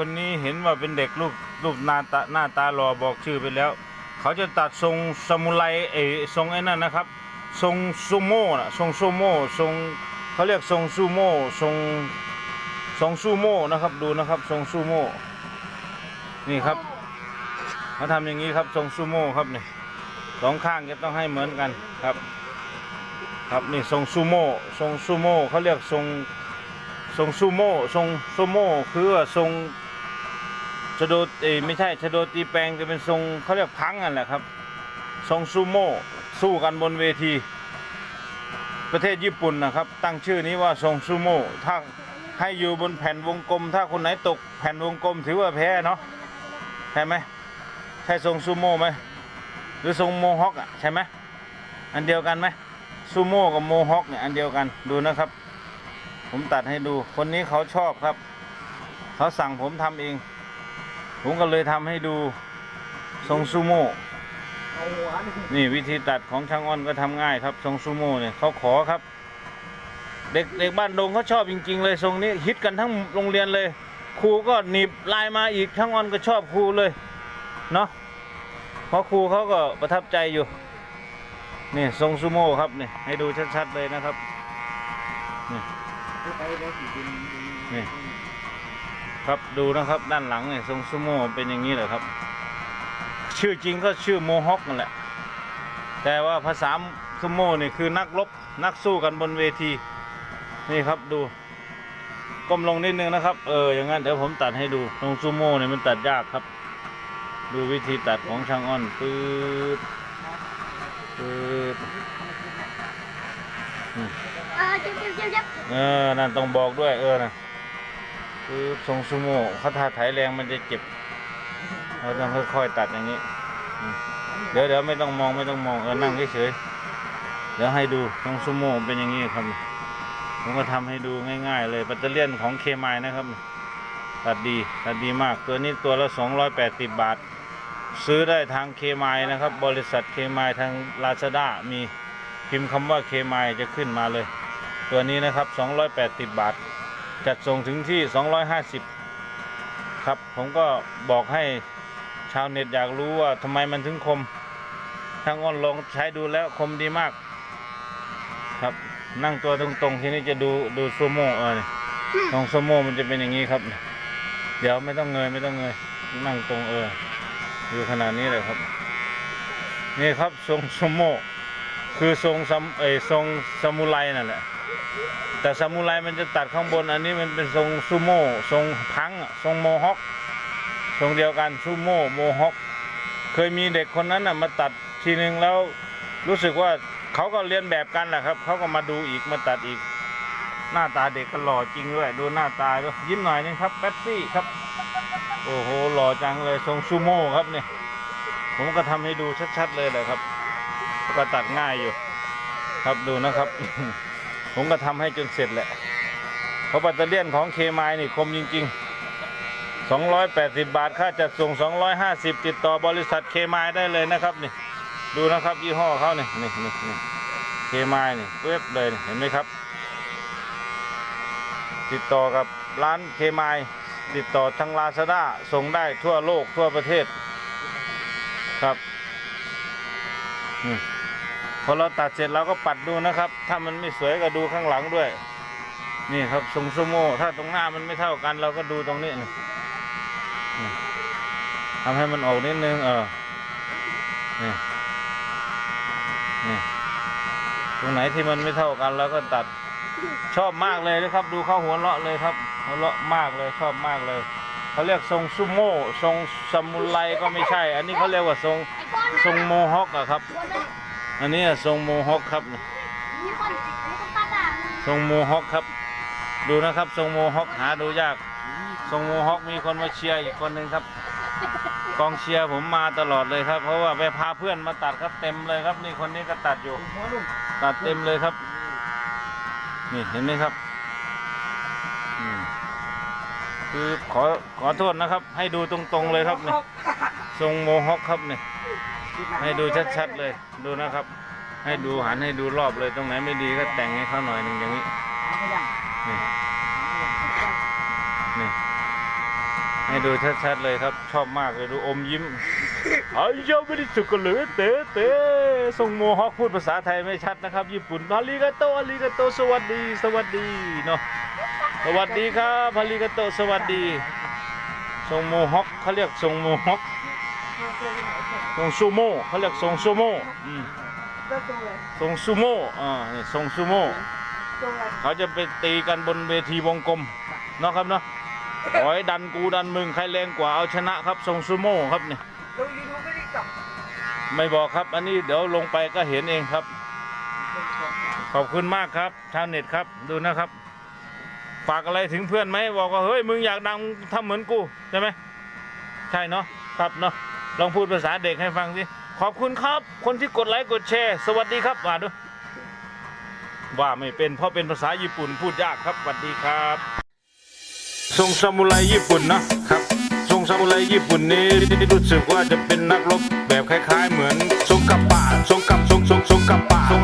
คนนี้เห็นว่าเป็นเด็กลูกลูกหน้าตาหน้าตาหล่อบอกชื่อไปแล้ว เขาจะตัดทรงซามูไรเออทรงไอ้นั่นนะครับ ทรงซูโม่นะทรงซูโม่ทรงเขาเรียกทรงซูโม่ทรงทรงซูโม่นะครับดูนะครับทรงซูโม่นี่ครับเขาทำอย่างนี้ครับทรงซูโม่ครับนี่สองข้างจะต้องให้เหมือนกันครับ ครับนี่ทรงซูโม่ทรงซูโม่เขาเรียกทรงทรงซูโม่ทรงซูโม่คือทรง ชโดเอยไม่ใช่ชโดตีแปลงจะเป็นทรงเขาเรียกพังนั่นแหละครับ ทรงซูโม่สู้กันบนเวที ประเทศญี่ปุ่นนะครับ ตั้งชื่อนี้ว่าทรงซูโม่ถ้าให้อยู่บนแผ่นวงกลม ถ้าคนไหนตกแผ่นวงกลมถือว่าแพ้เนาะใช่ไหมใช่ทรงซูโม่ไหมหรือทรงโมฮอคอะใช่ไหมอันเดียวกันไหมซูโม่กับโมฮอคเนี่ยอันเดียวกันดูนะครับ ผมตัดให้ดูคนนี้เขาชอบครับ เขาสั่งผมทำเอง ผมก็เลยทำให้ดูทรงซูโม่นี่วิธีตัดของช่างอ้อนก็ทำง่ายครับ ทรงซูโม่เนี่ยเขาขอครับ เด็กเด็กบ้านดงเขาชอบจริง ๆ เลยทรงนี้ฮิตกันทั้งโรงเรียนเลย ครูก็หนีบลายมาอีกช่างอ้อนก็ชอบครูเลยเนาะเพราะครูเขาก็ประทับใจอยู่นี่ทรงซูโม่ครับนี่ให้ดูชัดๆเลยนะครับนี่ ครับดูนะครับด้านหลังเนี่ยทรงซูโม่เป็นอย่างนี้เหรอครับ ชื่อจริงก็ชื่อโมฮอคนั่นแหละ แต่ว่าภาษาซูโม่นี่คือนักรบนักสู้กันบนเวทีนี่ครับดูก้มลงนิดนึงนะครับ เอออย่างนั้นเดี๋ยวผมตัดให้ดูตรงซูโม่เนี่ยมันตัดยากครับ ดูวิธีตัดของช่างอ้อนปื๊ดปื๊ดเออจิ๊บจิ๊บจิ๊บจิ๊บเออนั่นต้องบอกด้วยเออนะ ปื๊ดทรงซูโม่เขาทาถ่ายแรงมันจะเจ็บเราต้องค่อยๆตัดอย่างนี้ เดี๋ยวเดี๋ยวไม่ต้องมองไม่ต้องมองเออนั่งเฉยๆเดี๋ยวให้ดูทรงซูโม่เป็นอย่างนี้ครับผมก็ทำให้ดูง่าย ๆ เลยแบตเตอรี่ยนของเคมายนะครับตัดดีตัดดีมากตัวนี้ตัวละ 280 บาท ซื้อได้ทางเคมายนะครับ บริษัทเคมายทางลาซาด้ามีพิมพ์คำว่าเคมายจะขึ้นมาเลย ตัวนี้นะครับ 280 บาท จัดส่งถึงที่ 250 ครับ ผมก็บอกให้ชาวเน็ตอยากรู้ว่าทำไมมันถึงคม ทางอ้อนลองใช้ดูแล้วคมดีมาก ครับนั่งตัวตรงๆ ทีนี้จะดูดูซูโม่เออนี่ตรงซูโม่มันจะเป็นอย่างนี้ครับ เดี๋ยวไม่ต้องเงยไม่ต้องเงย นั่งตรงเออดูขนาดนี้เลยครับ นี่ครับทรงซูโม่คือทรงซัมเอยทรงซามูไรนั่นแหละ แต่ซามูไรมันจะตัดข้างบน อันนี้มันเป็นทรงซูโม่ทรงพังอะทรงโมฮอคทรงเดียวกันซูโม่โมฮอคเคยมีเด็กคนนั้นน่ะมาตัดทีนึงแล้วรู้สึกว่าเขาก็เรียนแบบกันแหละครับเขาก็มาดูอีกมาตัดอีก หน้าตาเด็กก็หล่อจริงด้วย ดูหน้าตาด้วยยิ้มหน่อยนึงครับแป๊บซี่ครับ โอ้โหหล่อจังเลยทรงซูโม่ครับเนี่ยผมก็ทำให้ดูชัด ๆ เลยแหละครับ ก็ตัดง่ายอยู่ ครับดูนะครับ ผมก็ทำให้จนเสร็จแหละเพราะแบตเตอรี่ยนของเคมายนี่คมจริง ๆ 280 บาทค่าจัดส่ง 250 ติดต่อบริษัทเคมายได้เลยนะครับนี่ ดูนะครับยี่ห้อเขานี่นี่นี่นี่เคมายนี่เว็บเลยเห็นไหมครับ ติดต่อกับร้านเคมายติดต่อทางลาซาด้าส่งได้ทั่วโลกทั่วประเทศครับ อืม อเราตัดเสร็จเราก็ปัดดูนะครับ ถ้ามันไม่สวยก็ดูข้างหลังด้วย นี่ครับทรงซูโม่ถ้าตรงหน้ามันไม่เท่ากัน เราก็ดูตรงนี้นี่ทำให้มันออกนิดนึง เออ นี่ นี่ ตรงไหนที่มันไม่เท่ากันเราก็ตัด ชอบมากเลยนะครับ ดูเข้าหัวเราะเลยครับ หัวเราะมากเลย ชอบมากเลยเขาเรียกทรงซูโม่ทรงซามูไรก็ไม่ใช่ อันนี้เขาเรียกว่าทรงทรงโมฮอคอะครับ อันนี้ทรงโมฮอคครับมีคนมีคนตัดอะทรงโมฮอคครับ ดูนะครับทรงโมฮอคหาดูยากทรงโมฮอคมีคนมาเชียร์อีกคนหนึ่งครับ กองเชียร์ผมมาตลอดเลยครับ เพราะว่าไปพาเพื่อนมาตัดครับเต็มเลยครับ นี่คนนี้ก็ตัดอยู่ ตัดเต็มเลยครับ นี่เห็นไหมครับคือขอขอโทษนะครับ ให้ดูตรงๆเลยครับนี่ทรงโมฮอคครับนี่ ให้ดูชัดๆเลย ดูนะครับ ให้ดูหันให้ดูรอบเลย ตรงไหนไม่ดีก็แต่งให้เขาหน่อยหนึ่งอย่างนี้หางขยันนี่หางขยันนี่ ให้ดูชัดๆเลยครับ ชอบมากเลยดูอมยิ้มอายาไม่ได้สุกเหลือเต๋เต๋ทรงโมฮอคพูดภาษาไทยไม่ชัดนะครับ ญี่ปุ่นอาริกาโตอาริกาโต สวัสดี สวัสดีเนาะ สวัสดีครับอาริกาโต สวัสดีทรงโมฮอคเขาเรียกทรงโมฮอค ทรงซูโม่เขาเรียกทรงซูโม่อืมก็ตรงเลยทรงซูโม่อ่านี่ทรงซูโม่ตรงเลยเขาจะไปตีกันบนเวทีวงกลมเนาะครับเนาะขอให้ดันกูดันมึงใครแรงกว่าเอาชนะครับทรงซูโม่ครับเนี่ยลงยูทูบไม่ได้กลับไม่บอกครับ อันนี้เดี๋ยวลงไปก็เห็นเองครับ ขอบคุณมากครับชาวเน็ตครับดูนะครับฝากอะไรถึงเพื่อนไหมบอกว่าเฮ้ยมึงอยากดังทำเหมือนกูใช่ไหมใช่เนาะครับเนาะ ลองพูดภาษาเด็กให้ฟังสิ ขอบคุณครับ คนที่กดไลค์กดแชร์ สวัสดีครับว่าด้วยว่าไม่เป็นเพราะเป็นภาษาญี่ปุ่นพูดยากครับสวัสดีครับทรงซามูไรญี่ปุ่นนะครับทรงซามูไรญี่ปุ่นนี้รู้สึกว่าจะเป็นนักรบแบบคล้าย ๆ เหมือนทรงกับป่าทรงกับทรงทรงทรงกับป่า